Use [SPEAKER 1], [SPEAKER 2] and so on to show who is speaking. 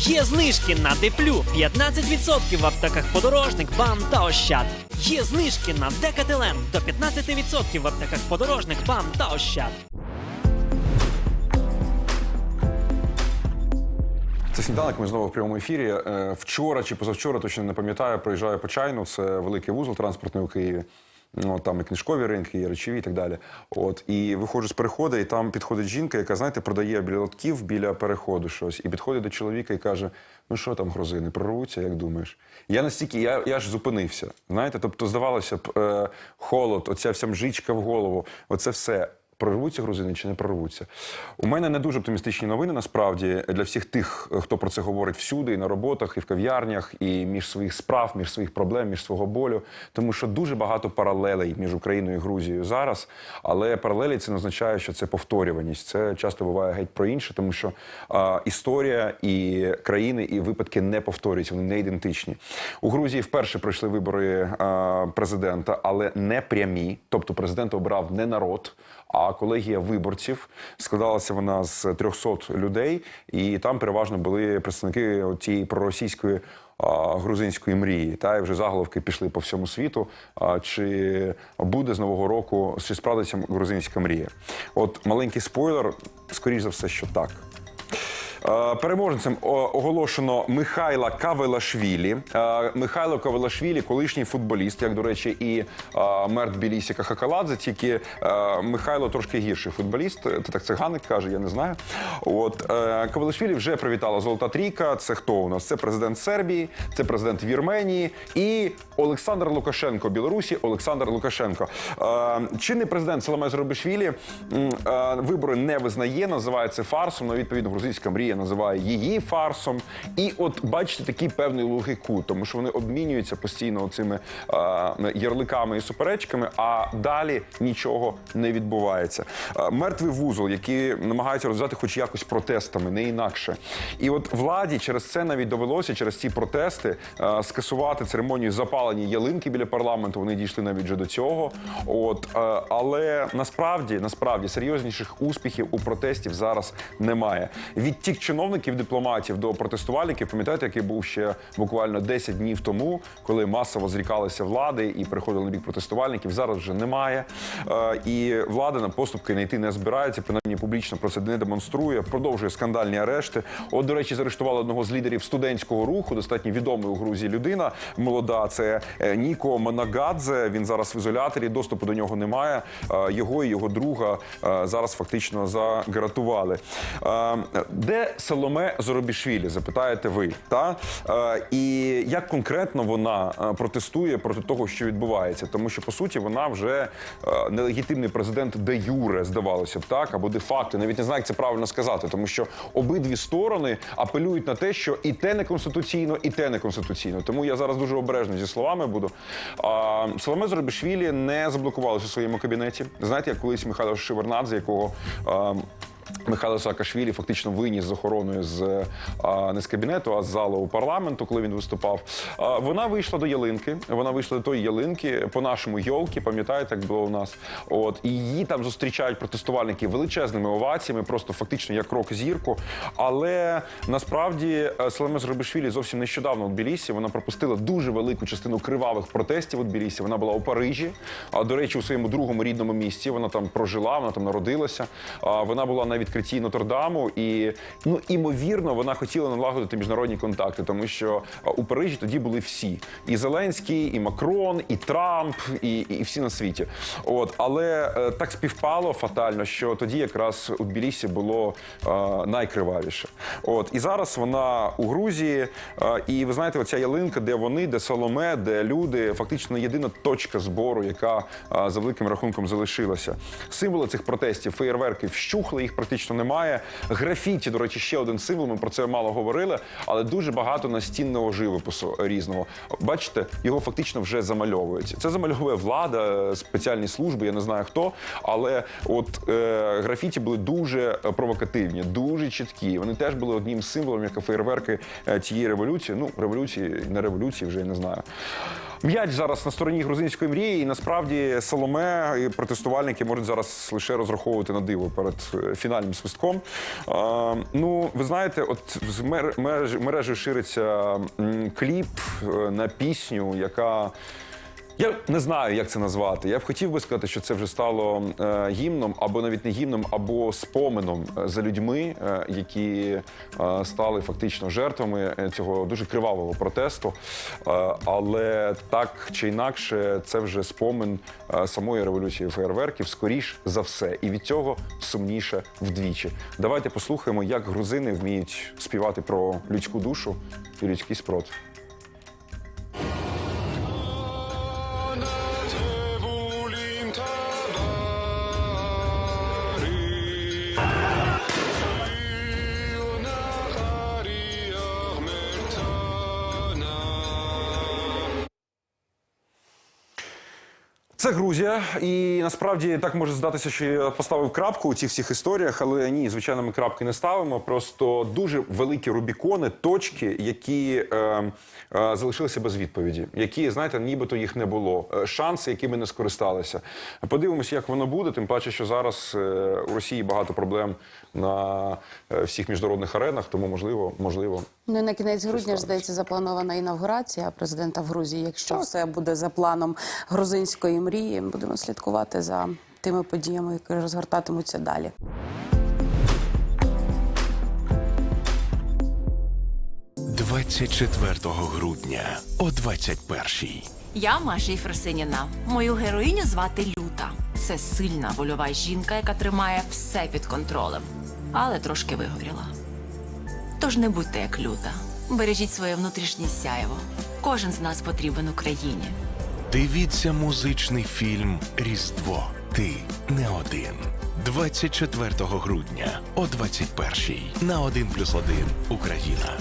[SPEAKER 1] Є знижки на Деплю 15% в аптеках подорожник, БАМ та Ощад. Є знижки на Декателен до 15% в аптеках подорожник, БАМ та Ощад.
[SPEAKER 2] Це сніданок. Ми знову в прямому ефірі. Е, Вчора чи позавчора, точно не пам'ятаю, проїжджаю по чайну. Це великий вузол транспортний у Києві. Ну, там і книжкові ринки, і речові, і так далі. От і виходжу з переходу, і там підходить жінка, яка, знаєте, продає біля лотків біля переходу щось, і підходить до чоловіка і каже: Ну що там, грузини, прорвуться, як думаєш? Я настільки, я, я ж зупинився. Знаєте, тобто, здавалося б, е, холод, оця вся мжичка в голову, оце все. Прорвуться грузини чи не прорвуться? У мене не дуже оптимістичні новини насправді для всіх тих, хто про це говорить всюди, і на роботах, і в кав'ярнях, і між своїх справ, між своїх проблем, між свого болю. Тому що дуже багато паралелей між Україною і Грузією зараз. Але паралелі це не означає, що це повторюваність. Це часто буває геть про інше, тому що а, історія і країни, і випадки не повторюються, вони не ідентичні. У Грузії вперше пройшли вибори а, президента, але не прямі. Тобто президента обрав не народ. А колегія виборців складалася вона з 300 людей, і там переважно були представники цієї проросійської грузинської мрії. Та і вже заголовки пішли по всьому світу. Чи буде з нового року чи справдиться грузинська мрія? От маленький спойлер, скоріш за все, що так. Е, Переможцем оголошено Михайла Кавелашвілі. Е, Михайло Кавелашвілі, колишній футболіст, як до речі, і е, мер Тбілісі Кахакаладзе, тільки Михайло трошки гірший футболіст. Це так циганик каже, я не знаю. От Кавелашвілі вже привітала Золота Трійка. Це хто у нас? Це президент Сербії, це президент Вірменії і Олександр Лукашенко, Білорусі. Олександр Лукашенко. Чинний президент Саламе Зробишвілі м, е, вибори не визнає, називає це фарсом. Ну, відповідно, грузинська мрія називає її фарсом. І от бачите такий певний логіку, тому що вони обмінюються постійно цими ярликами і суперечками, а далі нічого не відбувається. Мертвий вузол, який намагаються розв'язати хоч якось протестами, не інакше. І от владі через це навіть довелося через ці протести скасувати церемонію запалення ялинки біля парламенту. Вони дійшли навіть вже до цього. От але насправді, насправді серйозніших успіхів у протестів зараз немає. Відтік чиновників, дипломатів до протестувальників, пам'ятаєте, який був ще буквально 10 днів тому, коли масово зрікалися влади і переходили на бік протестувальників. Зараз вже немає. Е, і влада на поступки не йти не збирається, принаймні публічно про це не демонструє. Продовжує скандальні арешти. От, до речі, заарештували одного з лідерів студентського руху, достатньо відомий у Грузії людина молода. Це е, Ніко Манагадзе. Він зараз в ізоляторі. Доступу до нього немає. Е, Його і його друга зараз фактично загратували. Е, Соломе Зоробішвілі? Запитаєте ви? Та Е, і як конкретно вона е, протестує проти того, що відбувається, тому що по суті вона вже е, нелегітимний президент де юре, здавалося б, так або де факто. Навіть не знаю, як це правильно сказати, тому що обидві сторони апелюють на те, що і те неконституційно, і те неконституційно. Тому я зараз дуже обережний зі словами буду. Соломе Зоробішвілі не заблокувалося у своєму кабінеті. Знаєте, як колись Михайло Шевернадзе, якого. Михайло Саакашвілі фактично виніс з охороною з а, не з кабінету, а з залу парламенту, коли він виступав. А, вона вийшла до ялинки. Вона вийшла до тої ялинки по нашому йолки. Пам'ятаєте, як було у нас? От і її там зустрічають протестувальники величезними оваціями, просто фактично як крок зірку. Але насправді е, Саламе Зробишвілі зовсім нещодавно у Тбілісі. Вона пропустила дуже велику частину кривавих протестів у Тбілісі. Вона була у Парижі. А до речі, у своєму другому рідному місці вона там прожила, вона там народилася. А вона була на відкритті Нотр-Даму, і ну імовірно, вона хотіла налагодити міжнародні контакти, тому що у Парижі тоді були всі: і Зеленський, і Макрон, і Трамп, і, і всі на світі. От але е, так співпало фатально, що тоді якраз у Тбілісі було е, найкривавіше. От і зараз вона у Грузії. е, і ви знаєте, оця ялинка, де вони, де Соломе, де люди, фактично єдина точка збору, яка е, за великим рахунком залишилася. Символи цих протестів, феєрверки вщухли, їх практично немає. Графіті, до речі, ще один символ. Ми про це мало говорили, але дуже багато настінного живопису різного. Бачите, його фактично вже замальовують. Це замальовує влада, спеціальні служби, я не знаю хто. Але от е, графіті були дуже провокативні, дуже чіткі. Вони теж були одним з символом, як і феєрверки е, революції. Ну, революції, не революції, вже я не знаю. М'яч зараз на стороні грузинської мрії, і насправді Соломе і протестувальники можуть зараз лише розраховувати на диво перед е, фінальним свистком. А, ну, ви знаєте, от з мер- мережі, мережі шириться кліп е, на пісню, яка. Я не знаю, як це назвати. Я б хотів би сказати, що це вже стало е, гімном, або навіть не гімном, або споменом е, за людьми, е, які е, стали фактично жертвами е, цього дуже кривавого протесту. Е, але так чи інакше, це вже спомин е, самої революції фейерверків, скоріш за все, і від цього сумніше вдвічі. Давайте послухаємо, як грузини вміють співати про людську душу і людський спротив. Це Грузія, і насправді так може здатися, що я поставив крапку у цих всіх історіях, але ні, звичайно, ми крапки не ставимо. Просто дуже великі рубікони, точки, які е, е, залишилися без відповіді, які, знаєте, нібито їх не було. Е, шанси, якими не скористалися. Подивимося, як воно буде. Тим паче, що зараз е, у Росії багато проблем на е, всіх міжнародних аренах, тому можливо, можливо.
[SPEAKER 3] Ну на кінець грудня ж здається запланована інавгурація президента в Грузії. Якщо все буде за планом грузинської мрії, будемо слідкувати за тими подіями, які розгортатимуться далі.
[SPEAKER 4] – 24 грудня о 21-й.
[SPEAKER 5] Я Маша Єфросиніна. Мою героїню звати Люта. Це сильна вольова жінка, яка тримає все під контролем, але трошки вигоріла. Тож не будьте як люта. Бережіть своє внутрішнє сяйво. Кожен з нас потрібен Україні.
[SPEAKER 4] Дивіться музичний фільм Різдво. Ти не один. 24 грудня о 21-й на 1+,1 Україна.